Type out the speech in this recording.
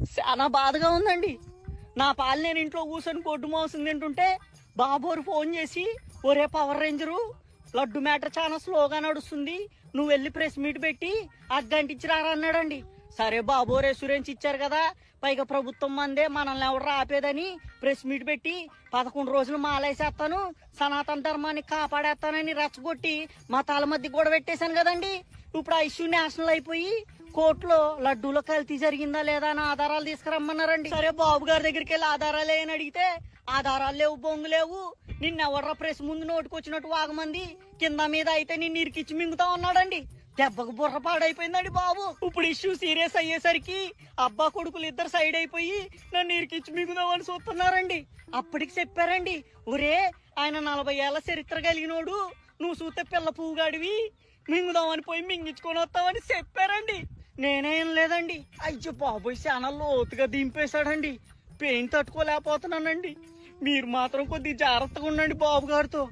చాలా బాధగా ఉందండి. నా పాలు నేను ఇంట్లో కూర్చొని కొడ్డు మోసం తింటుంటే బాబోరు ఫోన్ చేసి ఒరే పవర్ రేంజరు లడ్డు మ్యాటర్ చాలా స్లోగా నడుస్తుంది. నువ్వు వెళ్ళి ప్రెస్ మీట్ పెట్టి అగ్గంటించి రారా అన్నాడండి. సరే బాబు రెస్యూరెన్స్ ఇచ్చారు కదా. పైగా ప్రభుత్వం మందే మనల్ని ఎవరు ఆపేదని ప్రెస్ మీట్ పెట్టి పదకొండు రోజులు మాలేసేస్తాను. సనాతన ధర్మాన్ని కాపాడేస్తానని రెచ్చగొట్టి మతాల మధ్య గొడవ పెట్టేశాను కదండి. ఇప్పుడు ఆ ఇష్యూ నేషనల్ అయిపోయి కోర్టులో లడ్డూలో కల్తీ జరిగిందా లేదా అని ఆధారాలు తీసుకురమ్మన్నారండి. సరే బాబు గారి దగ్గరికి వెళ్ళి ఆధారాలు ఏమని అడిగితే ఆధారాలు లేవు బొంగు లేవు. నిన్నెవర్రా ప్రెస్ ముందు నోటుకొచ్చినట్టు వాగమంది. కింద మీద అయితే నిన్ను ఇరికిచ్చి మింగుతా ఉన్నాడండి. దెబ్బకు బుర్ర పాడైపోయిందండి బాబు. ఇప్పుడు ఇష్యూ సీరియస్ అయ్యేసరికి అబ్బా కొడుకులు ఇద్దరు సైడ్ అయిపోయి నన్ను ఇరికిచ్చి మింగుదామని చూస్తున్నారండి. అప్పటికి చెప్పారండి ఒరే ఆయన నలభై ఏళ్ళ చరిత్ర కలిగినోడు. నువ్వు చూస్తే పిల్ల పువ్వుగాడివి. మింగుదామని పోయి మింగించుకొని వస్తామని చెప్పారండి. నేనేం లేదండి. అయ్యో బాబోయ్ చాలా లోతుగా దింపేశాడండి. పెయిన్ తట్టుకోలేకపోతున్నానండి. మీరు మాత్రం కొద్దిగా జాగ్రత్తగా ఉండండి బాబు గారితో